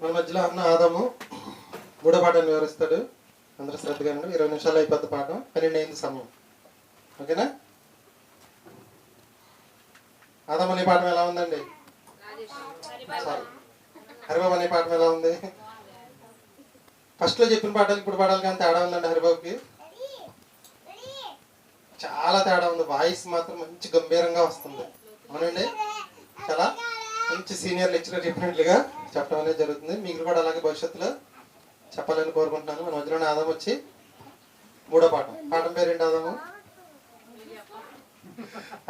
మన మధ్యలో అన్న ఆదాము మూడో పాఠాన్ని వివరిస్తాడు. అందరూ శ్రద్ధగా ఇరవై నిమిషాలు అయిపోద్ది పాఠం. పన్నెండు అయింది సమయం. ఓకేనా? ఆదాం అనే పాఠం ఎలా ఉందండి? సారీ హరిబాబు అనే పాఠం ఎలా ఉంది? ఫస్ట్లో చెప్పిన పాఠాలు ఇప్పుడు పాఠాలు కానీ తేడా ఉందండి హరిబాబుకి? చాలా తేడా ఉంది. వాయిస్ మాత్రం మంచి గంభీరంగా వస్తుంది. అవునండి? చాలా? మంచి సీనియర్ లెక్చరర్ డెఫినెట్లీగా చెప్పడం అనేది జరుగుతుంది. మీకు కూడా అలాగే భవిష్యత్తులో చెప్పాలని కోరుకుంటున్నాను. మన మధ్యలోనే ఆదాం వచ్చి మూడో పాఠం. పాఠం పేరు ఏంటి ఆదాము?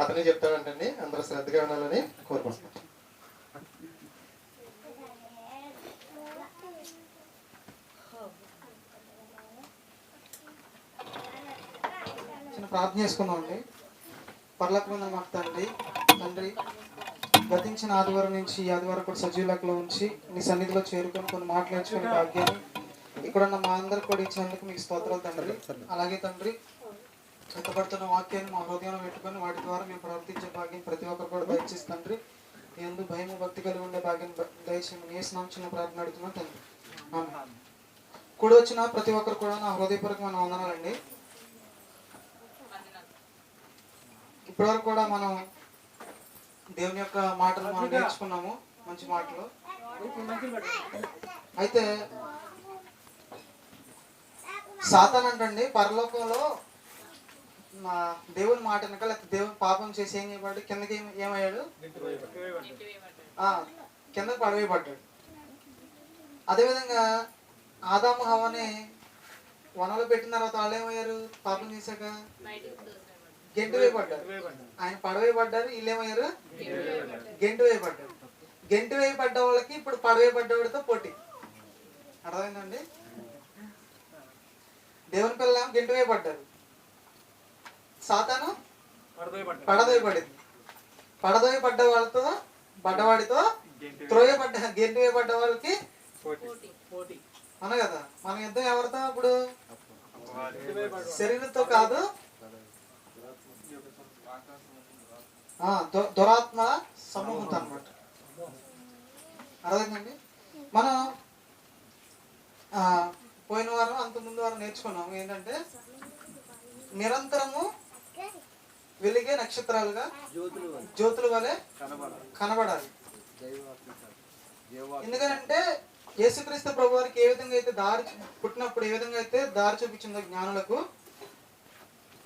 అతనే చెప్తాడంటండి. అందరూ శ్రద్ధగా వినాలని కోరుకుంటున్నాను. చిన్న ప్రార్థన అండి పర్లకు మీద మాకు తండ్రి తండ్రి గతించిన ఆదివారం నుంచి ఈ ఆదివారం కూడా సజీవులకులో ఉంచి నీ సన్నిధిలో చేరుకొని కొన్ని మాటలు నేర్చుకునే భాగ్యాన్ని ఇక్కడ ఉన్న మా అందరికి కూడా ఇచ్చినందుకు మీకు స్తోత్రాలు తండ్రి. అలాగే తండ్రి ఎత్తపడుతున్న వాక్యాన్ని మా హృదయంలో పెట్టుకొని వాటి ద్వారా మేము ప్రవర్తించే భాగ్యం ప్రతి ఒక్కరు కూడా దయచేసి తండ్రి ఎందు భయము భక్తి కలిగి ఉండే భాగ్యం దయచేసి ఏ స్నాంచిన ప్రార్థన అడుగుతున్నాం తండ్రి. కూడి వచ్చిన ప్రతి ఒక్కరు కూడా నా హృదయపూర్వకమైన వందనాలండి. ఇప్పటివరకు కూడా మనం దేవుని యొక్క మాటలు మనం నేర్చుకున్నాము మంచి మాటలు. అయితే సాతాన్ అంటండి పరలోకంలో మా దేవుని మాట వెనక లేకపోతే దేవుని పాపం చేసి ఏం చేయబడ్డాడు? కిందకి ఏమయ్యాడు? ఆ, కిందకి పడవేయబడ్డాడు. అదేవిధంగా ఆదాము హవని వనలో పెట్టిన తర్వాత వాళ్ళు ఏమయ్యారు? పాపం చేశాక? గెంటు వేయబడ్డారు. ఆయన పడవేయబడ్డారు వీళ్ళు ఏమయ్యారు? గెంటు వేయబడ్డారు. గెంటు వేయబడ్డ వాళ్ళకి ఇప్పుడు పడవేయబడ్డవాడితో పోటీ. అర్థమైందండి? దేవుని పిల్ల గెంటు వేయబడ్డారు. సాతాను పడదోయబడింది పడదోయబడ్డ వాళ్ళతో పడ్డవాడితో త్రోయబడ్డ గెంటు వేయబడ్డ వాళ్ళకి అన కదా? మన యుద్ధం ఎవరితో ఇప్పుడు? శరీరంతో కాదు దురాత్మ సమూహత అనమాట అర్థమైందండి మనం పోయిన వారం అంత ముందు వారం నేర్చుకున్నాం. ఏంటంటే నిరంతరము వెలిగే నక్షత్రాలుగా జ్యోతుల వలె కనబడాలి. ఎందుకంటే యేసుక్రీస్తు ప్రభు వారికి ఏ విధంగా అయితే దారి పుట్టినప్పుడు ఏ విధంగా అయితే దారి చూపించిందో జ్ఞానులకు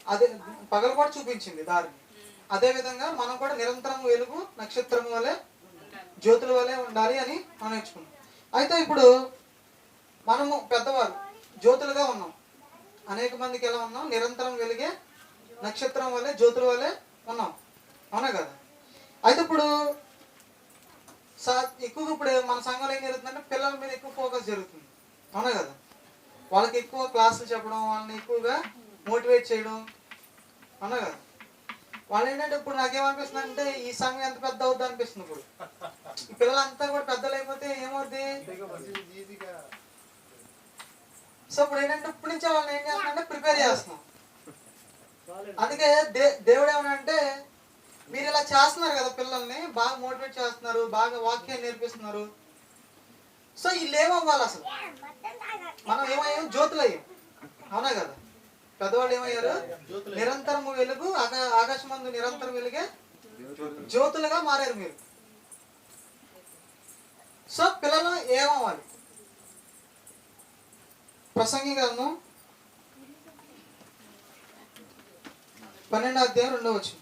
అదే పగలపాటు చూపించింది దారిని. అదే విధంగా మనం కూడా నిరంతరం వెలుగు నక్షత్రం వలె జ్యోతుల వలె ఉండాలి అని మనం నేర్చుకున్నాం. అయితే ఇప్పుడు మనము పెద్దవారు జ్యోతులుగా ఉన్నాం. అనేక మందికి ఎలా ఉన్నాం? నిరంతరం వెలిగే నక్షత్రం వలె జ్యోతుల వలె ఉన్నాం. అవునా కదా? అయితే ఇప్పుడు సా ఎక్కువగా ఇప్పుడు మన సంఘంలో ఏం జరుగుతుందంటే పిల్లల మీద ఎక్కువ ఫోకస్ జరుగుతుంది. అవునా కదా? వాళ్ళకి ఎక్కువ క్లాసులు చెప్పడం వాళ్ళని ఎక్కువగా మోటివేట్ చేయడం. అవునా కదా? వాళ్ళు ఏంటంటే ఇప్పుడు నాకేమనిపిస్తుంది అంటే ఈ సంఘం ఎంత పెద్ద అవుద్ది అనిపిస్తుంది ఇప్పుడు. పిల్లలంతా కూడా పెద్దలు అయిపోతే ఏమవుద్ది? సో ఇప్పుడు ఏంటంటే ఇప్పటి నుంచే వాళ్ళని ఏం చేస్తున్నాం ప్రిపేర్ చేస్తున్నాం. అందుకే దే దేవుడు ఏమనంటే మీరు ఇలా చేస్తున్నారు కదా పిల్లల్ని బాగా మోటివేట్ చేస్తున్నారు బాగా వాక్యాన్ని నేర్పిస్తున్నారు. సో వీళ్ళు ఏమవ్వాలి అసలు. మనం ఏమయ్యాం? జ్యోతులు అయ్యాం అవునా కదా? పెద్దవాళ్ళు ఏమయ్యారు నిరంతరం వెలుగు ఆకా ఆకాశమందు నిరంతరం వెలుగే జ్యోతులుగా మారారు మీరు. సో పిల్లలు ఏమవ్వాలి? ప్రసంగి గ్రంథం పన్నెండో అధ్యాయం రెండో వచ్చి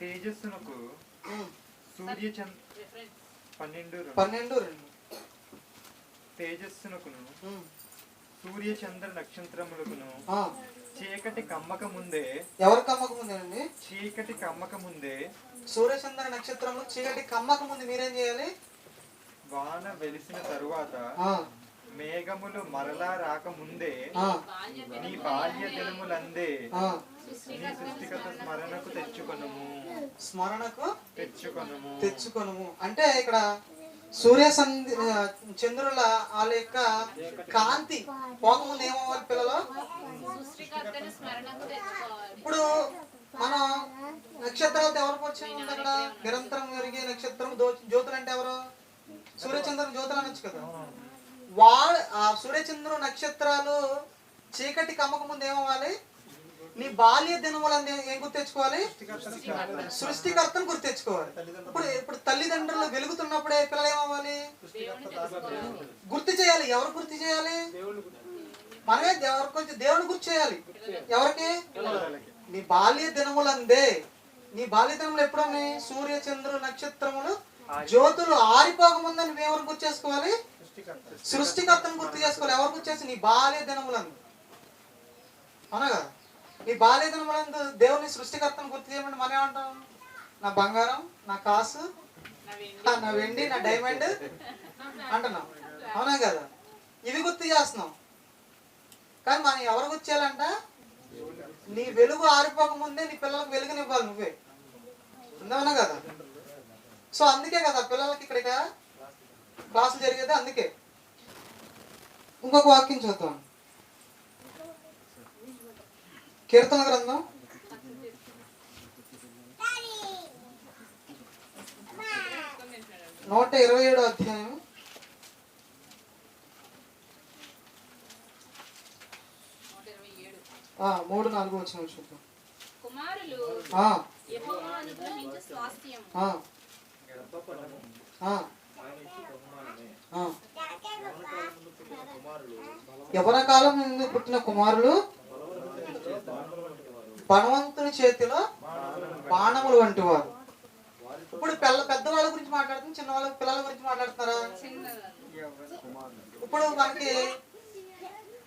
తేజస్సునకు సూర్య చంద్ర పన్నెండు. పన్నెండు రెండు. తేజస్సునకును. సూర్య చంద్ర నక్షత్రములకును చీకటి కమ్మక ముందే ఎవరి కమ్మక ముందేనండి చీకటి కమ్మక ముందే సూర్యచంద్ర నక్షత్రంలో చీకటి కమ్మక ముందు మీరేం చేయాలి? వాన వెలిసిన తరువాత మేఘములు మరలా రాక ముందే ఆ, నీ బాల్య దినములందే. నీ సృష్టికత స్మరణకు తెచ్చుకొనుము. స్మరణకు తెచ్చుకొనుము. తెచ్చుకొనుము. అంటే ఇక్కడ సూర్య సంధి చంద్రుల వాళ్ళ యొక్క కాంతి పోకముందు ఏమవ్వాలి పిల్లలు? ఇప్పుడు మనం ఇప్పుడు నక్షత్రాలతో ఎవరు పరిచయం ఉంది అక్కడ? నిరంతరం జరిగే నక్షత్రం జ్యోతులు అంటే ఎవరు? సూర్యచంద్ర జ్యోతులు అనొచ్చు కదా. వాళ్ళ ఆ సూర్యచంద్ర నక్షత్రాలు చీకటి కమ్మక ముందు ఏమవ్వాలి? నీ బాల్య దినములందు ఏం గుర్తు తెచ్చుకోవాలి? సృష్టికర్తను గుర్తు తెచ్చుకోవాలి. ఇప్పుడు ఇప్పుడు తల్లిదండ్రులు వెలుగుతున్నప్పుడే పిల్లలు ఏమవ్వాలి గుర్తు చేయాలి. ఎవరు గుర్తు చేయాలి? మనమే ఎవరి కొంచెం దేవుని గుర్తు చేయాలి. ఎవరికి? నీ బాల్య దినములందే. నీ బాల్య దినములు ఎప్పుడన్నాయి? సూర్య చంద్రులు నక్షత్రములు జ్యోతులు ఆరిపోక ముందు ఎవరు గుర్తు చేసుకోవాలి? సృష్టికర్తను గుర్తు చేసుకోవాలి. ఎవరు గుర్తు చేసి నీ బాల్య దినములందు అవునా కదా? నీ బాల్య దినములందు దేవుని సృష్టికర్తను గుర్తు చేయమంటే మనం ఏమంటాం? నా బంగారం నా కాసు నా వెండి నా డైమండ్ అంటున్నాం. అవునా కదా? ఇవి గుర్తు చేస్తున్నాం. కానీ మనం ఎవరు గుర్తు చేయాలంట? నీ వెలుగు ఆరిపోక ముందే నీ పిల్లలకు వెలుగునివ్వాలి నువ్వే. ఉందవునా కదా? సో అందుకే కదా పిల్లలకి ఇక్కడ క్లాసులు జరిగేది అందుకే. ఇంకొక వాక్యం చూద్దాం. కీర్తన గ్రంథం. నూట ఇరవై ఏడో అధ్యాయం. ఆ, మూడు నాలుగు వచ్చిన చూద్దాం. కుమారులు ఆ, యెహోవా అనుగ్రహించు స్వాస్థ్యము. ఆ, ఆ, ఆ. యవన కాలం నుండి పుట్టిన కుమారులు? బలవంతుని చేతిలో బాణములు వంటి వారు ఇప్పుడు పిల్ల పెద్దవాళ్ళ గురించి మాట్లాడుతుంది చిన్న వాళ్ళ పిల్లల గురించి మాట్లాడుతున్నారా? ఇప్పుడు మనకి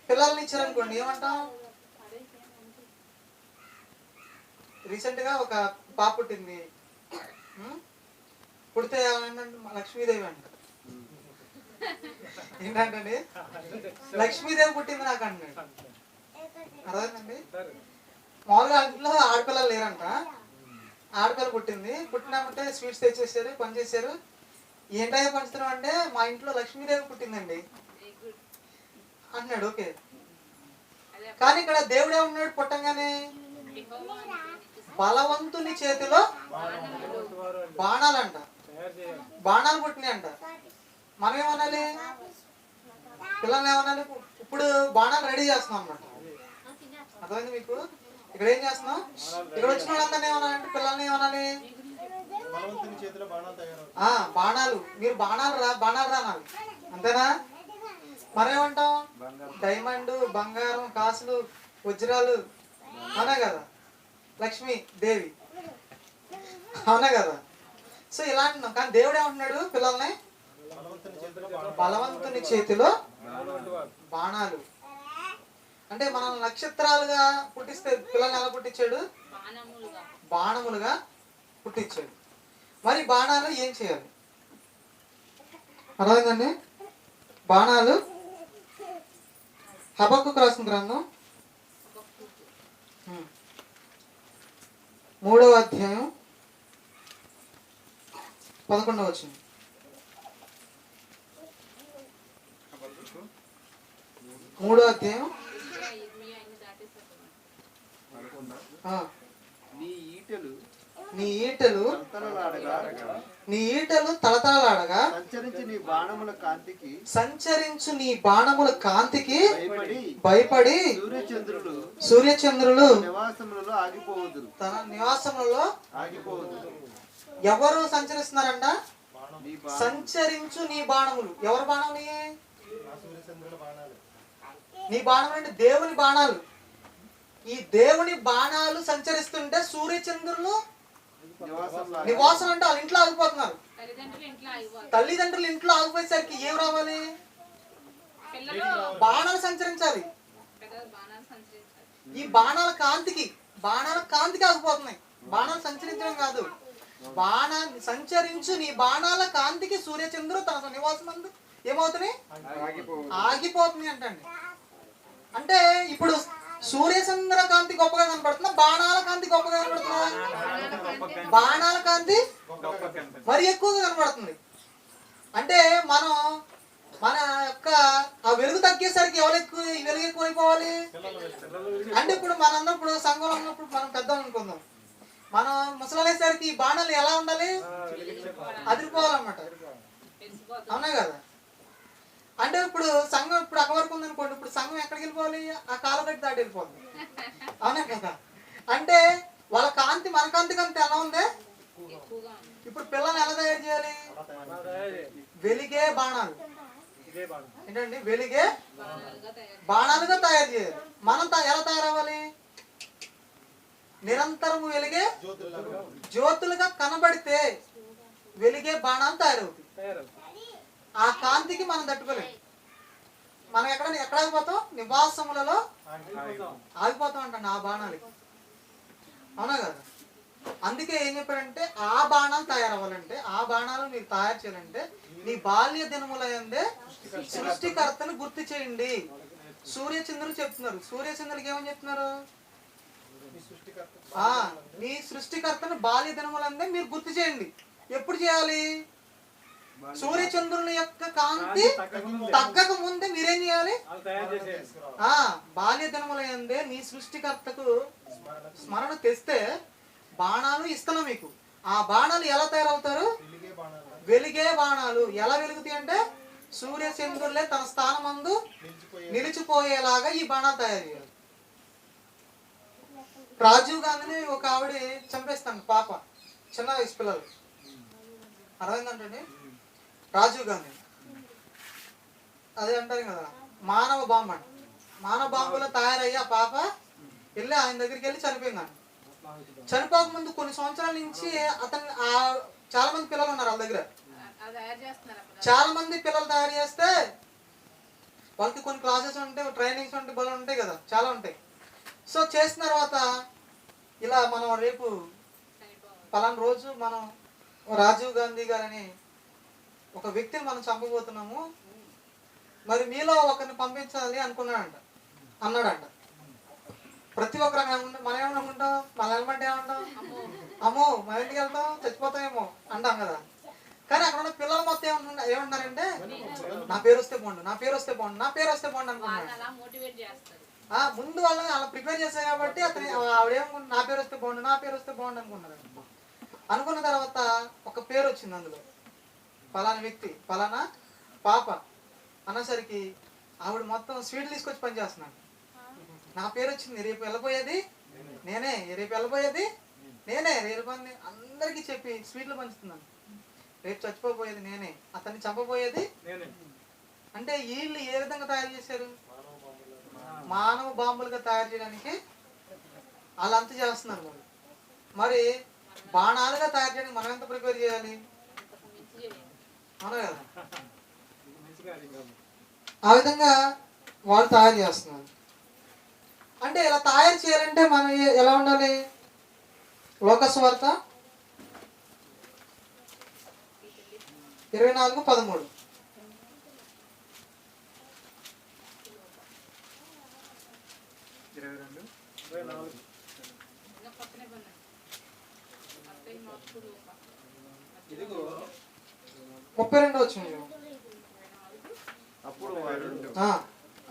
పిల్లల్ని ఇచ్చారనుకోండి ఏమంటాం? రీసెంట్గా ఒక పాప పుట్టింది. పుడితే ఏమంటే లక్ష్మీదేవి అంట. ఏంటంటే లక్ష్మీదేవి పుట్టింది నాకు అండి అర్థమైందండి? మామూలుగా ఇంట్లో ఆడపిల్లలు లేరంట. ఆడపిల్ల పుట్టింది. పుట్టినామంటే స్వీట్స్ తెచ్చేసారు పని చేశారు ఏంటయ్యా పంచుతున్నాం అంటే మా ఇంట్లో లక్ష్మీదేవి పుట్టిందండి. అన్నాడు ఓకే. కానీ ఇక్కడ దేవుడు ఏమన్నాడు పుట్టంగానే. బలవంతుని చేతిలో బాణాలంట. బాణాలు పుట్టినాయి అంట మనం ఏమనాలి పిల్లల్ని ఏమనాలి? ఇప్పుడు బాణాలు రెడీ చేస్తున్నాం అన్నమాట. అర్థమైంది మీకు? ఇక్కడ ఏం చేస్తున్నాం ఇక్కడ వచ్చిన వాళ్ళందరినీ ఏమనాలంటే పిల్లల్ని ఏమనాలి? బాణాలు ఆ బాణాలు. మీరు బాణాలు రా బాణాలు రానాలి అంతేనా? మరేమంటాం డైమండ్ బంగారం కాసులు వజ్రాలు. అవునా కదా? లక్ష్మి దేవి. అవునా కదా? సో ఇలా అంటున్నాం కానీ దేవుడు ఏమంటున్నాడు పిల్లల్ని? బలవంతుని చేతిలో బాణాలు. అంటే మనం నక్షత్రాలుగా పుట్టిస్తే పిల్లల్ని ఎలా పుట్టించాడు? బాణములుగా. బాణములుగా పుట్టించాడు. మరి బాణాలు ఏం చేయాలి? అర్థమైందండి? బాణాలు హబక్కు రాసిన గ్రంథం. మూడవ అధ్యాయం పదకొండవ వచ్చింది మూడో అధ్యాయం నీ ఈటెలు నీ ఈటలు నీ ఈటలు తలతలలాడగా. సంచరించి నీ బాణముల కాంతికి సంచరించు నీ బాణముల కాంతికి భయపడి సూర్యచంద్రులు సూర్యచంద్రులు నివాసములలో ఆగిపోవదురు తన నివాసములలో ఆగిపోవదురు ఎవరు సంచరిస్తున్నారంట? సంచరించు నీ బాణములు. ఎవరు బాణములు? నీ బాణములు అంటే దేవుని బాణాలు. ఈ దేవుని బాణాలు సంచరిస్తుంటే సూర్యచంద్రులు నివాసంలో నివాసం అంటే వాళ్ళ ఇంట్లో ఆగిపోతున్నారు. తల్లిదండ్రులు ఇంట్లో ఆగిపోయేసరికి ఏం రావాలి? పిల్లలు బాణాలు సంచరించాలి. పెద్దలు బాణాలు సంచరించాలి. ఈ బాణాల కాంతికి బాణాల కాంతికి ఆగిపోతున్నాయి. బాణాలు సంచరించడం కాదు. బాణ సంచరించు నీ బాణాల కాంతికి సూర్యచంద్రుడు తన నివాసం అందు ఏమవుతున్నాయి? ఆగిపోతుంది అంటండి. అంటే ఇప్పుడు సూర్యచంద్ర కాంతి గొప్పగా కనపడుతుందా బాణాల కాంతి గొప్పగా కనపడుతుందా బాణాల కాంతి మరి ఎక్కువగా కనపడుతుంది. అంటే మనం మన యొక్క ఆ వెలుగు తగ్గేసరికి ఎవరు ఎక్కువ ఈ వెలుగు ఎక్కువైపోవాలి? అంటే ఇప్పుడు మనందరం ఇప్పుడు సంఘంలో ఉన్నప్పుడు మనం పెద్ద అనుకుందాం. మనం ముసలి ఈ బాణాలు ఎలా ఉండాలి? అదిరిపోవాలన్నమాట. అవునా కదా? అంటే ఇప్పుడు సంఘం ఇప్పుడు అక్క వరకు ఉందనుకోండి ఇప్పుడు సంఘం ఎక్కడికి వెళ్ళిపోవాలి? ఆ కాలగట్టి దాటి వెళ్ళిపోతుంది అవునా కదా? అంటే వాళ్ళ కాంతి మన కాంతి కాంతి ఎలా ఉంది? ఇప్పుడు పిల్లల్ని ఎలా తయారు చేయాలి? వెలిగే బాణాలు. ఏంటండి? వెలిగే బాణాలుగా తయారు చేయాలి. మనం ఎలా తయారవ్వాలి? నిరంతరం వెలిగే జ్యోతులుగా కనబడితే వెలిగే బాణాలు తయారవుతాయి. ఆ కాంతికి మనం తట్టుకోలేము మనం ఎక్కడ ఎక్కడ ఆగిపోతాం? నివాసములలో ఆగిపోతాం అంటండి ఆ బాణాలకి. అవునా కదా? అందుకే ఏం చెప్పాడంటే ఆ బాణాలు తయారవ్వాలంటే ఆ బాణాలు మీరు తయారు చేయాలంటే నీ బాల్య దినములందే సృష్టికర్తను గుర్తు చేయండి. సూర్యచంద్రులు చెప్తున్నారు. సూర్యచంద్రులకి ఏమని చెప్తున్నారు? నీ సృష్టికర్తను బాల్య దినములందే మీరు గుర్తు చేయండి. ఎప్పుడు చేయాలి? సూర్యచంద్రుల యొక్క కాంతి తగ్గక ముందే మీరేం చేయాలి? ఆ బాల్య దినముల యందే నీ సృష్టికర్తకు స్మరణ తెస్తే బాణాలు ఇస్తున్నాం మీకు. ఆ బాణాలు ఎలా తయారవుతారు? వెలిగే బాణాలు. ఎలా వెలుగుతాయి అంటే సూర్యచంద్రులే తన స్థానమందు నిలిచిపోయేలాగా ఈ బాణాలు తయారు చేయాలి. రాజీవ్ గాంధీని ఒక ఆవిడ చంపేస్తాను పాప చిన్న వయసు పిల్లలు. అర్థమైందంటండి? రాజీవ్ గాంధీ. అదే అంటారు కదా? మానవ బాంబు అంట. మానవ బాంబులో తయారయ్యి ఆ పాప వెళ్ళి ఆయన దగ్గరికి వెళ్ళి చనిపోయిందంట చనిపోక ముందు కొన్ని సంవత్సరాల నుంచి అతను ఆ చాలా మంది పిల్లలు ఉన్నారు వాళ్ళ దగ్గర. చాలా మంది పిల్లలు తయారు చేస్తే వాళ్ళకి కొన్ని క్లాసెస్ ఉంటాయి ట్రైనింగ్స్ ఉంటాయి బలం ఉంటాయి కదా? చాలా ఉంటాయి. సో చేసిన తర్వాత ఇలా మనం రేపు పలానా రోజు మనం రాజీవ్ గాంధీ గారని ఒక వ్యక్తిని మనం చంపబోతున్నాము మరి మీలో ఒకరిని పంపించాలి అనుకున్నాడంట అన్నాడంట. ప్రతి ఒక్కరు అక్కడ ఏమన్నా- మనం ఏమనుకుంటాం మన ఎలమంటే ఏమంటాం అమ్మో మన ఇంటికి వెళ్తాం చచ్చిపోతామేమో అంటాం కదా. కానీ అక్కడ ఉన్న పిల్లలు మొత్తం ఏమన్నా ఏమంటారంటే నా పేరు వస్తే బాగుండు నా పేరు వస్తే బాగుండు నా పేరు వస్తే బాగుండు అనుకున్నాడు చేస్తారు. ఆ ముందు వాళ్ళని అలా ప్రిపేర్ చేశారు కాబట్టి అతని ఆవిడేమనుకుంటు నా పేరు వస్తే బాగుండు నా పేరు వస్తే బాగుండు అనుకున్నారు అనుకున్న తర్వాత ఒక పేరు వచ్చింది అందులో. ఫలానా వ్యక్తి ఫలానా పాప అన్నసరికి ఆవిడ మొత్తం స్వీట్లు తీసుకొచ్చి పని చేస్తున్నాడు. నా పేరు వచ్చింది రేపు వెళ్ళబోయేది నేనే రేపు వెళ్ళబోయేది నేనే రేపు అని అందరికీ చెప్పి స్వీట్లు పంచుతున్నాను. రేపు చచ్చిపోబోయేది నేనే అతన్ని చంపబోయేది అంటే వీళ్ళు ఏ విధంగా తయారు చేశారు? మానవ బాంబులుగా తయారు చేయడానికి వాళ్ళంతా చేస్తున్నారు మరి బాణాలుగా తయారు చేయడానికి మనం ఎంత ప్రిపేర్ చేయాలి అంతకు మించి చేయండి అవునా కదా ఆ విధంగా వాళ్ళు తయారు చేస్తున్నారు. అంటే ఇలా తయారు చేయాలంటే మనం ఎలా ఉండాలి? లోకస్వార్త ఇరవై నాలుగు పదమూడు. ఇదిగో ముప్పై రెండు వచ్చింది అప్పుడు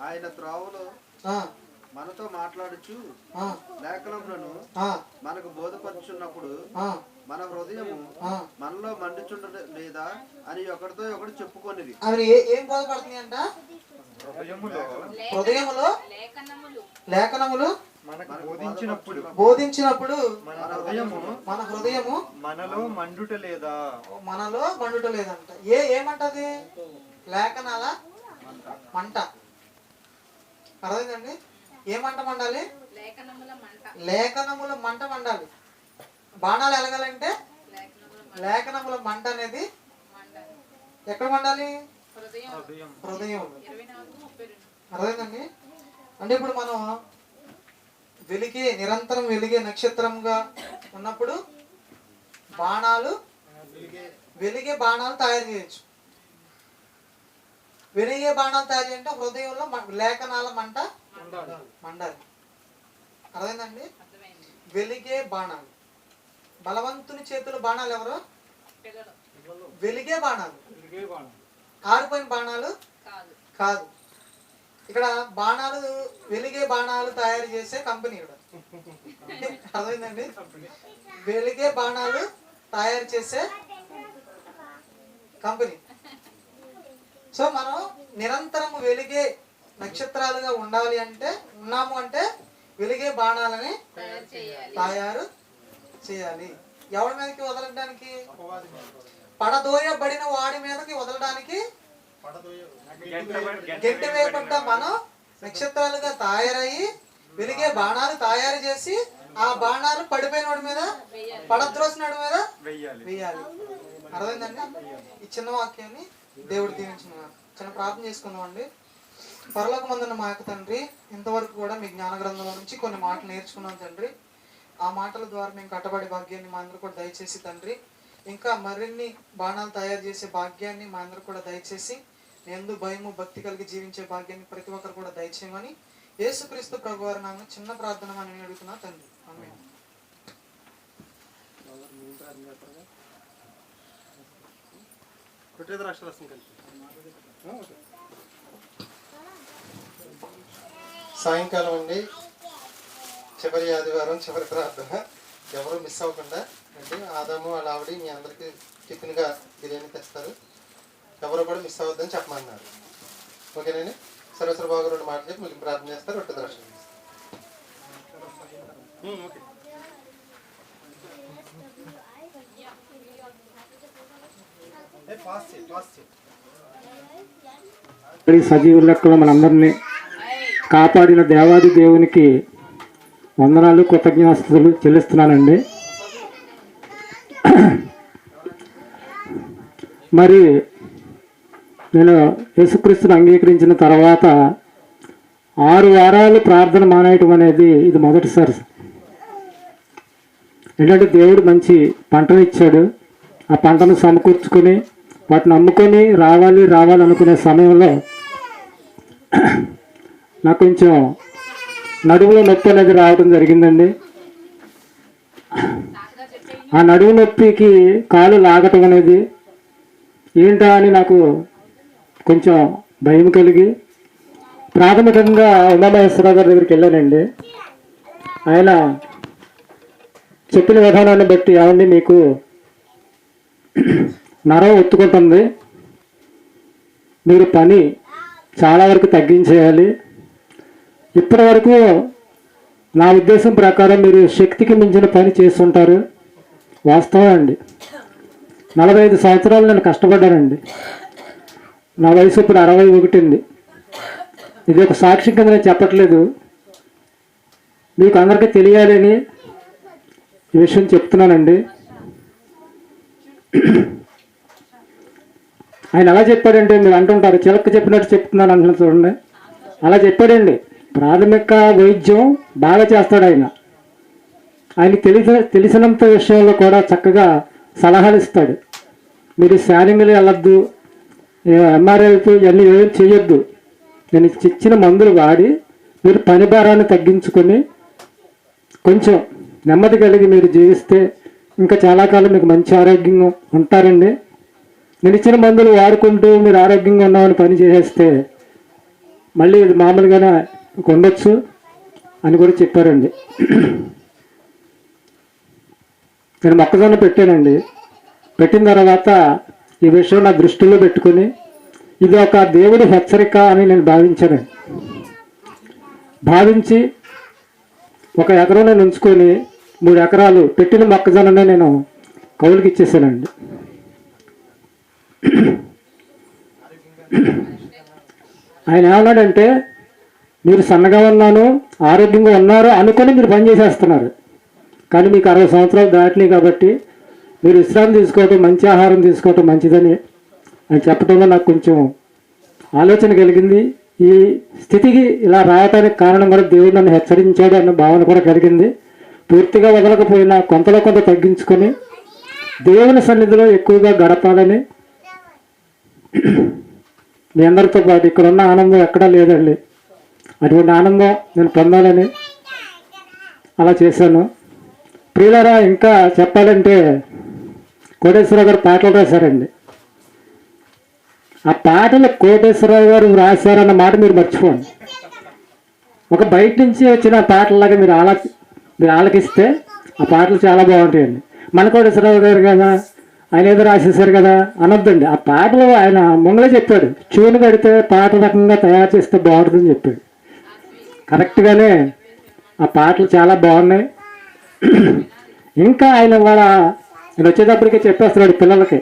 ఆయన త్రోవలో ఆ, మనతో మాట్లాడుచు ఆ, లేఖనములను ఆ, మనకు బోధపరుచున్నప్పుడు ఆ, మన హృదయము ఆ. మనలో మండుచుండ లేదా అని ఒకరితో ఒకటి చెప్పుకొనిది అవి ఏ బోధపడుతున్నాయి అంట హృదయములో హృదయములో లేఖనములు. బోధించినప్పుడు బోధించినప్పుడు మన హృదయము మన హృదయము మనలో మండుట లేదా మనలో మండుట లేదంట ఏ ఏమంటది? లేఖనాల మంట. అర్థమైందండి? ఏ మంట మండాలి? లేఖనముల మంట. మండాలి. బాణాలు ఎలగాలంటే లేఖనముల మంట. అనేది ఎక్కడ మండాలి? హృదయం. అర్థమైందండి? అంటే ఇప్పుడు మనం వెలిగే నిరంతరం వెలిగే నక్షత్రంగా ఉన్నప్పుడు బాణాలు వెలిగే బాణాలు తయారు చేయొచ్చు. వెలిగే బాణాలు తయారు చేయాలంటే హృదయంలో మ- లేఖనాల మంట మండాలి. అర్థమైందండి? అర్థమైంది. వెలిగే బాణాలు. బలవంతుని చేతుల బాణాలు ఎవరు? పిల్లలు. వెలిగే బాణాలు. ఆరిపోయిన బాణాలు? కాదు. కాదు. ఇక్కడ బాణాలు వెలిగే బాణాలు తయారు చేసే కంపెనీ ఇక్కడ. అర్థమైందండి? వెలిగే బాణాలు తయారు చేసే కంపెనీ. సో మనం నిరంతరము వెలిగే నక్షత్రాలుగా ఉండాలి అంటే ఉన్నాము అంటే వెలిగే బాణాలని తయారు చేయాలి. తయారు చేయాలి. ఎవరి మీదకి వదలడానికి? పడదోయబడిన వాడి మీదకి వదలడానికి గెంటి వేయబడ్డ మనం. నక్షత్రాలుగా తయారయ్యి వెలిగే బాణాలు తయారు చేసి ఆ బాణాలు పడిపోయిన వాడి మీద పడద్రోసిన వాడి మీద వెయ్యాలి. వేయాలి అర్థమైందండి? ఈ చిన్న వాక్యాన్ని దేవుడు దీవించిన చిన్న ప్రార్థన చేసుకుందాం అండి. పరలోకమందున్న మా యొక్క తండ్రి ఇంతవరకు కూడా మీ జ్ఞాన గ్రంథంలో నుంచి కొన్ని మాటలు నేర్చుకున్నాం తండ్రి. ఆ మాటల ద్వారా మేము కట్టబడే భాగ్యాన్ని మా అందరూ కూడా దయచేసి తండ్రి ఇంకా మరిన్ని బాణాలు తయారు చేసే భాగ్యాన్ని మా అందరూ కూడా దయచేసి ఎందు భయము భక్తి కలిగి జీవించే భాగ్యాన్ని ప్రతి ఒక్కరు కూడా దయచేయమని యేసుక్రీస్తు ప్రభు వారి నాన్న చిన్న ప్రార్థన అని అడుగుతున్నా తండ్రి. సాయంకాలం అండి. చివరి ఆదివారం చివరి ప్రార్థన. ఎవరు మిస్ అవ్వకుండా అంటే ఆదాము వాళ్ళ ఆవిడ మీ అందరికీ టిఫిన్గా బిర్యానీ తెస్తారు. ఎవరు కూడా మిస్ అవ్వద్దని చెప్పమన్నారు. ఓకేనండి? సర్వసర బాబు రెండు మాటలు చెప్పి మీకు ప్రార్థన చేస్తారు ఒట్టి దర్శనం ఓకే. పాస్ చేయి పాస్ చేయి. ఈ సజీవ లెక్కలో మనందరినీ కాపాడిన దేవాది దేవునికి వందనాలు కృతజ్ఞాస్తులు చెల్లిస్తున్నానండి. మరి నేను యేసుక్రీస్తుని అంగీకరించిన తర్వాత ఆరు వారాలు ప్రార్థన మానేయటం అనేది ఇది మొదటిసారి. ఏంటంటే దేవుడు మంచి పంటను ఇచ్చాడు. ఆ పంటను సమకూర్చుకొని వాటిని అమ్ముకొని రావాలి రావాలి అనుకునే సమయంలో నాకు కొంచెం నడువులో నొప్పి అనేది రావడం జరిగిందండి. ఆ నడువు నొప్పికి కాలు లాగటం అనేది ఏంటా అని నాకు కొంచెం భయం కలిగి ప్రాథమికంగా ఉమామహేశ్వరరావు గారి దగ్గరికి వెళ్ళానండి. ఆయన చెప్పిన విధానాన్ని బట్టి ఏమండి మీకు నరం ఒత్తుకుంటుంది. మీరు పని చాలా వరకు తగ్గించేయాలి. ఇప్పటి వరకు నా ఉద్దేశం ప్రకారం మీరు శక్తికి మించిన పని చేస్తుంటారు. వాస్తవం అండి. నలభై ఐదు సంవత్సరాలు నేను కష్టపడ్డానండి. నా వయసు ఇప్పుడు అరవై ఒకటి అండి ఇది ఒక సాక్షి కింద నేను చెప్పట్లేదు. మీకు అందరికీ తెలియాలని ఈ విషయం చెప్తున్నానండి. ఆయన ఎలా చెప్పాడంటే మీరు అంటుంటారు చిలక చెప్పినట్టు చెప్తున్నాను అంటున్నారు చూడండి. అలా చెప్పాడండి. ప్రాథమిక వైద్యం బాగా చేస్తాడు ఆయన. ఆయనకి తెలిసిన తెలిసినంత విషయంలో కూడా చక్కగా సలహాలు ఇస్తాడు. మీరు శానింగ్లు వెళ్ళొద్దు ఎంఆర్ఐతో ఇవన్నీ ఏం చేయొద్దు. నేను ఇచ్చిన మందులు వాడి మీరు పని భారాన్ని తగ్గించుకొని కొంచెం నెమ్మది కలిగి మీరు జీవిస్తే ఇంకా చాలా కాలం మీకు మంచి ఆరోగ్యంగా ఉంటారండి. నేను ఇచ్చిన మందులు వాడుకుంటూ మీరు ఆరోగ్యంగా ఉన్నామని పని చేసేస్తే మళ్ళీ ఇది మామూలుగానే ఉండొచ్చు అని కూడా చెప్పారండి. నేను మొక్కజొన్న పెట్టానండి. పెట్టిన తర్వాత ఈ విషయం నా దృష్టిలో పెట్టుకొని ఇది ఒక దేవుడి హెచ్చరిక అని నేను భావించాను. భావించి ఒక ఎకరం నేను ఉంచుకొని మూడు ఎకరాలు పెట్టిన మొక్కజొన్ననే నేను కౌలుకి ఇచ్చేసానండి. ఆయన ఏమన్నాడంటే మీరు సన్నగా ఉన్నాను ఆరోగ్యంగా ఉన్నారు అనుకొని మీరు పని చేసేస్తున్నారు. కానీ మీకు అరవై సంవత్సరాలు దాటినాయి కాబట్టి మీరు విశ్రాంతి తీసుకోవటం మంచి ఆహారం తీసుకోవటం మంచిదని అని చెప్పడంలో నాకు కొంచెం ఆలోచన కలిగింది. ఈ స్థితికి ఇలా రాయటానికి కారణం కూడా దేవుడు నన్ను హెచ్చరించాడు అన్న భావన కూడా కలిగింది. పూర్తిగా వదలకపోయినా కొంతలో కొంత తగ్గించుకొని దేవుని సన్నిధిలో ఎక్కువగా గడపాలని మీ అందరితో పాటు ఇక్కడ ఉన్న ఆనందం ఎక్కడా లేదండి. అటువంటి ఆనందం నేను పొందాలని అలా చేశాను. ప్రియులరా ఇంకా చెప్పాలంటే కోటేశ్వరరావు గారు పాటలు రాశారండి. ఆ పాటలు కోటేశ్వరరావు గారు రాశారన్న మాట మీరు మర్చిపోండి. ఒక బయట నుంచి వచ్చిన పాటల్లాగా మీరు ఆలా మీరు ఆలకిస్తే ఆ పాటలు చాలా బాగుంటాయండి. మన కోటేశ్వరరావు గారు కదా ఆయన ఏదో రాసేసారు కదా అనొద్దండి. ఆ పాటలు ఆయన ముంగలే చెప్పాడు. చూను కడితే పాట రకంగా తయారు చేస్తే బాగుంటుందని చెప్పాడు. కరెక్ట్గానే ఆ పాటలు చాలా బాగున్నాయి. ఇంకా ఆయన వాళ్ళ నేను వచ్చేటప్పటికే చెప్పేస్తున్నాడు పిల్లలకి.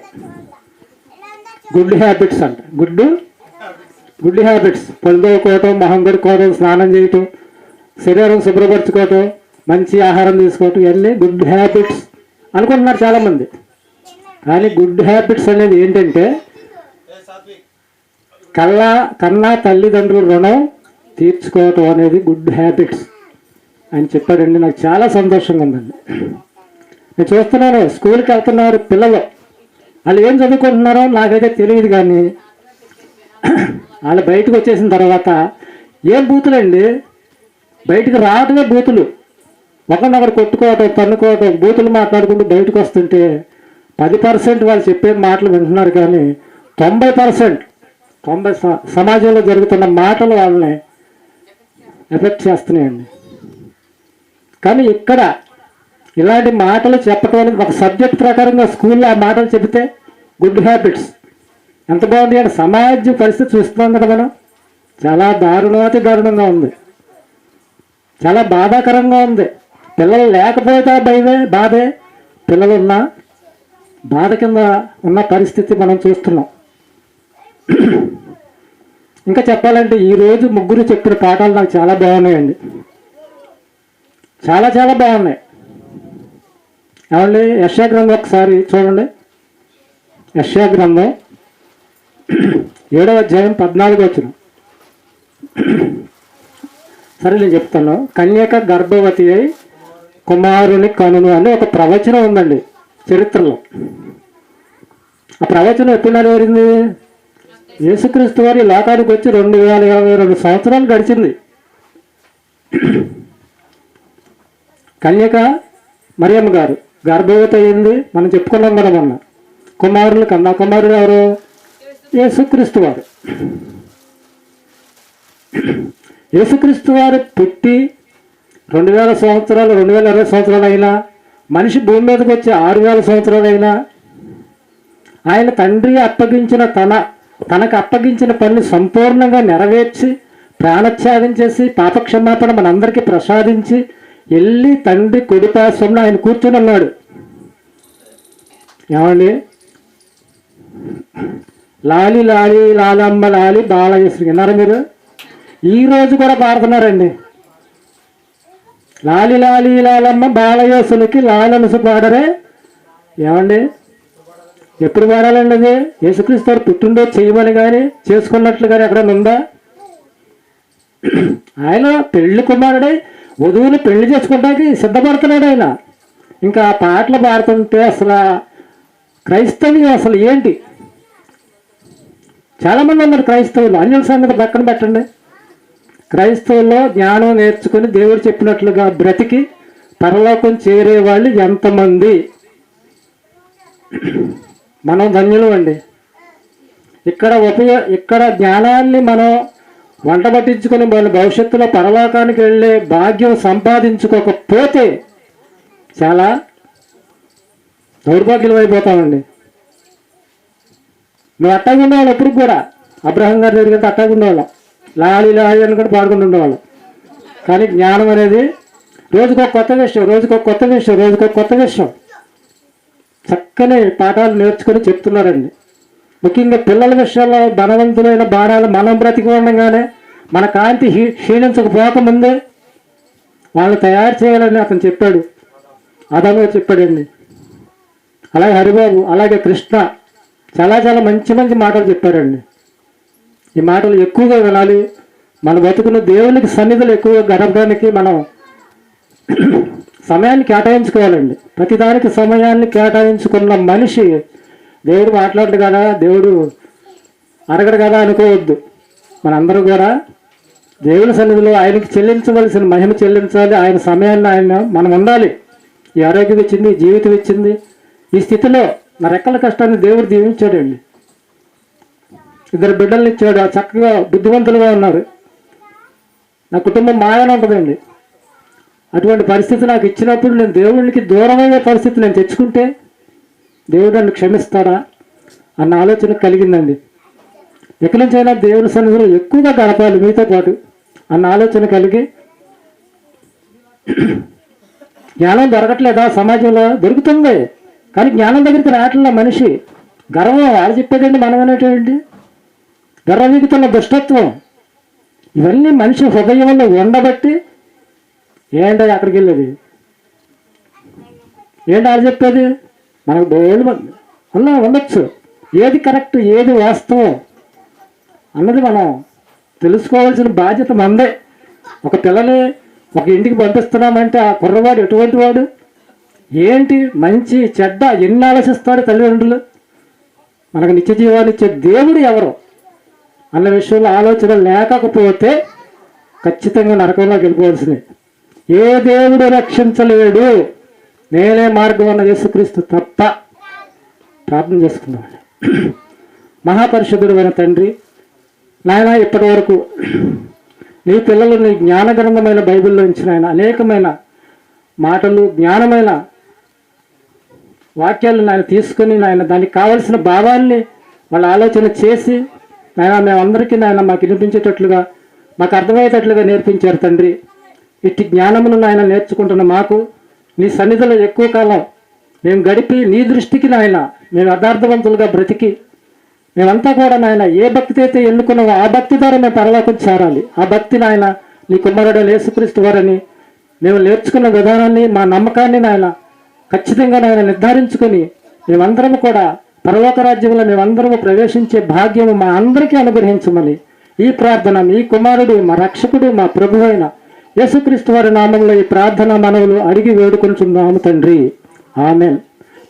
గుడ్ హ్యాబిట్స్ అంట. గుడ్ గుడ్ హ్యాబిట్స్ పొందుకోవటం మొహం కడుక్కోవటం స్నానం చేయటం శరీరం శుభ్రపరచుకోవటం మంచి ఆహారం తీసుకోవటం ఇవన్నీ గుడ్ హ్యాబిట్స్ అనుకుంటున్నారు చాలామంది. కానీ గుడ్ హ్యాబిట్స్ అనేది ఏంటంటే కళ్ళ కన్నా తల్లిదండ్రుల రుణం తీర్చుకోవటం అనేది గుడ్ హ్యాబిట్స్ అని చెప్పాడండి. నాకు చాలా సంతోషంగా ఉందండి. నేను చూస్తున్నాను స్కూల్కి వెళ్తున్నారు పిల్లలు. వాళ్ళు ఏం చదువుకుంటున్నారో నాకైతే తెలియదు కానీ వాళ్ళు బయటకు వచ్చేసిన తర్వాత ఏం బూతులండి? బయటకు రావటమే బూతులు. ఒకరినొకరు కొట్టుకోవటం తన్నుకోవటం బూతులు మాట్లాడుకుంటూ బయటకు వస్తుంటే పది పర్సెంట్ వాళ్ళు చెప్పే మాటలు వింటున్నారు కానీ తొంభై పర్సెంట్ తొంభై స- సమాజంలో జరుగుతున్న మాటలు వాళ్ళని ఎఫెక్ట్ చేస్తున్నాయండి. కానీ ఇక్కడ ఇలాంటి మాటలు చెప్పటానికి ఒక సబ్జెక్ట్ ప్రకారంగా స్కూల్లో ఆ మాటలు చెబితే గుడ్ హ్యాబిట్స్. ఎంత బాగుంది అంటే సమాజ పరిస్థితి చూస్తున్నాం కదా మనం. చాలా దారుణాతి దారుణంగా ఉంది. చాలా బాధాకరంగా ఉంది. పిల్లలు లేకపోతే భయమే బాధే. పిల్లలు ఉన్నా బాధ కింద ఉన్న పరిస్థితి మనం చూస్తున్నాం. ఇంకా చెప్పాలంటే ఈరోజు ముగ్గురు చెప్పిన పాఠాలు నాకు చాలా బాగున్నాయండి. చాలా చాలా బాగున్నాయి. ఏమండి? యశాగ్రంథం ఒకసారి చూడండి. యశాగ్రంథం ఏడవ అధ్యాయం పద్నాలుగు వచ్చిన సరే నేను చెప్తాను. కన్యక గర్భవతి అయి కుమారుని కనును అని ఒక ప్రవచనం ఉందండి చరిత్రలో. ఆ ప్రవచనం ఎప్పుడు నెరవేరింది యేసుక్రీస్తు వారి లోకానికి వచ్చి రెండు వేల ఇరవై రెండు సంవత్సరాలు గడిచింది. కన్యక మరియమ్మ గారు గర్భవతి అయింది. మనం చెప్పుకున్నాం కదా మొన్న. కుమారులు కన్నా కుమారుడు ఎవరు? యేసుక్రీస్తు వారు. యేసుక్రీస్తు వారు పుట్టి రెండు వేల సంవత్సరాలు రెండు వేల ఇరవై సంవత్సరాలు అయినా మనిషి భూమి మీదకి వచ్చి ఆరు వేల సంవత్సరాలు అయినా ఆయన తండ్రి అప్పగించిన తన తనకు అప్పగించిన పనులు సంపూర్ణంగా నెరవేర్చి ప్రాణత్యాగం చేసి పాపక్షమాపణ మనందరికీ ప్రసాదించి వెళ్ళి తండ్రి కుడిపాశ్వంలో ఆయన కూర్చొని ఉన్నాడు. ఏమండి? లాలి లాలి లాలమ్మ లాలి బాలయేశ్వరి విన్నారా మీరు? ఈ రోజు కూడా పాడుతున్నారండి. లాలి లాలి లాలమ్మ బాలయేసులకి లాలనుసు పాడరే. ఏమండి? ఎప్పుడు పాడాలండి అది? యేసుక్రీస్తు వారు పుట్టిండో చేయమని కానీ చేసుకున్నట్లు కానీ ఎక్కడ ఉందా? ఆయన పెళ్ళి కుమారుడై. వధువుని పెళ్ళి చేసుకోవడానికి సిద్ధపడుతున్నాడు ఆయన. ఇంకా పాటలు పాడుతుంటే అసలు క్రైస్తవ్యం అసలు ఏంటి? చాలామంది ఉన్నారు క్రైస్తవులు. అన్యుల సంగతి పక్కన పెట్టండి. క్రైస్తవుల్లో జ్ఞానం నేర్చుకుని దేవుడు చెప్పినట్లుగా బ్రతికి పరలోకం చేరే వాళ్ళు ఎంతమంది? మనం ధన్యులు అండి. ఇక్కడ ఉపయో ఇక్కడ జ్ఞానాన్ని మనం వంట పట్టించుకుని మన భవిష్యత్తులో పరలోకానికి వెళ్ళే భాగ్యం సంపాదించుకోకపోతే చాలా దౌర్భాగ్యులు అయిపోతామండి నువ్వు అట్టాగా ఉండేవాళ్ళు ఎప్పుడు కూడా అబ్రహం గారి దగ్గర అట్టాగుండేవాళ్ళం లాలి లాలి అని కూడా పాడుకుంటూ ఉండేవాళ్ళం కానీ జ్ఞానం అనేది రోజుకొక కొత్త విషయం రోజుకొక కొత్త విషయం రోజుకొక కొత్త విషయం. చక్కని పాఠాలు నేర్చుకొని చెప్తున్నారండి. ముఖ్యంగా పిల్లల విషయంలో ధనవంతులైన భారాలు మనం బ్రతికి ఉండగానే మన కాంతి హీ క్షీణించకపోకముందే వాళ్ళని తయారు చేయాలని అతను చెప్పాడు. అదనో చెప్పాడండి. అలాగే హరిబాబు అలాగే కృష్ణ చాలా చాలా మంచి మంచి మాటలు చెప్పారండి. ఈ మాటలు ఎక్కువగా వినాలి. మన బతుకున్న దేవునికి సన్నిధులు ఎక్కువగా గడపడానికి మనం సమయాన్ని కేటాయించుకోవాలండి. ప్రతిదానికి సమయాన్ని కేటాయించుకున్న మనిషి దేవుడు మాట్లాడడు కదా దేవుడు అడగడు కదా అనుకోవద్దు. మనందరూ కూడా దేవుని సన్నిధిలో ఆయనకి చెల్లించవలసిన మహిమ చెల్లించాలి ఆయన సమయాన్ని ఆయన మనం ఉండాలి. ఈ ఆరోగ్యం ఇచ్చింది జీవితం ఇచ్చింది ఈ స్థితిలో నా రెక్కల కష్టాన్ని దేవుడు దీవించాడండి. ఇద్దరు బిడ్డల్ని ఇచ్చాడు ఆ చక్కగా బుద్ధివంతులుగా ఉన్నారు. నా కుటుంబం మాయన ఉంటుందండి. అటువంటి పరిస్థితి నాకు ఇచ్చినప్పుడు నేను దేవుడికి దూరమయ్యే పరిస్థితి నేను తెచ్చుకుంటే దేవుడు నన్ను క్షమిస్తాడా అన్న ఆలోచన కలిగిందండి. ఎక్కడి నుంచైనా దేవుని సన్నిధిలో ఎక్కువగా గడపాలి మీతో పాటు అన్న ఆలోచన కలిగి జ్ఞానం దొరకట్లేదా? సమాజంలో దొరుకుతుంది. కానీ జ్ఞానం దగ్గరికి రావట్లే మనిషి. గర్వం వాళ్ళు చెప్పేదండి మనం అనేటువంటి గర్వవిగుతున్న దుష్టత్వం. ఇవన్నీ మనిషి హృదయంలో ఉండబట్టి ఏంటో అక్కడికి వెళ్ళేది? ఏంటి వాళ్ళు చెప్పేది? మనకు బోళ్ళు మంది అలా ఉండొచ్చు. ఏది కరెక్ట్ ఏది వాస్తవం? అన్నది మనం తెలుసుకోవాల్సిన బాధ్యత మందే. ఒక పిల్లని ఒక ఇంటికి పంపిస్తున్నామంటే ఆ కుర్రవాడు ఎటువంటి వాడు? ఏంటి మంచి చెడ్డ ఎన్ని ఆలోచిస్తాడు తల్లిదండ్రులు? మనకు నిత్య జీవాన్ని ఇచ్చే దేవుడు ఎవరు? అన్న విషయంలో ఆలోచన లేకపోతే ఖచ్చితంగా నరకంలోకి వెళ్ళిపోవాల్సింది. ఏ దేవుడు రక్షించలేడు? నేనే మార్గం అన్న యేసుక్రీస్తు తప్ప ప్రార్థన చేసుకుందాం. మహాపరిషుద్ధుడు అయిన తండ్రి నాయన ఇప్పటి వరకు నీ పిల్లలు నీ జ్ఞానగ్రంథమైన బైబిల్లో ఇచ్చిన ఆయన అనేకమైన మాటలు జ్ఞానమైన వాక్యాలు నాయన తీసుకుని నాయన దానికి కావలసిన భావాన్ని వాళ్ళ ఆలోచన చేసి నాయన మేమందరికీ నాయన మాకు వినిపించేటట్లుగా మాకు అర్థమయ్యేటట్లుగా నేర్పించారు తండ్రి. ఇట్టి జ్ఞానమును నాయన నేర్చుకుంటున్న మాకు నీ సన్నిధిలో ఎక్కువ కాలం మేము గడిపి నీ దృష్టికి నాయన మేము యథార్థవంతులుగా బ్రతికి మేమంతా కూడా నాయన ఏ భక్తి అయితే ఎన్నుకున్నామో ఆ భక్తి ద్వారా మేము పరలోకం చేరాలి. ఆ భక్తి నాయన నీ కుమారుడు యేసుక్రీస్తు వారని మేము నేర్చుకున్న విధానాన్ని మా నమ్మకాన్ని నాయన ఖచ్చితంగా నాయన నిర్ధారించుకొని మేమందరం కూడా పరలోక రాజ్యంలో మేమందరము ప్రవేశించే భాగ్యము మా అందరికీ అనుగ్రహించమని ఈ ప్రార్థన మీ కుమారుడు మా రక్షకుడు మా ప్రభు అయిన యేసుక్రీస్తు వారి నామంలో ఈ ప్రార్థన మనవులు అడిగి వేడుకొనుచున్నాము తండ్రి. ఆమెన్.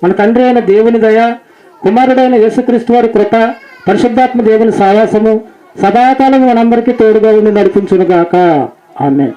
మన తండ్రి అయిన దేవుని దయ కుమారుడైన యేసుక్రీస్తు వారి కృప పరిశుద్ధాత్మ దేవుని సావాసము సదాకాలం మనందరికీ తోడుగా ఉండి నడిపించునుగాక. ఆమె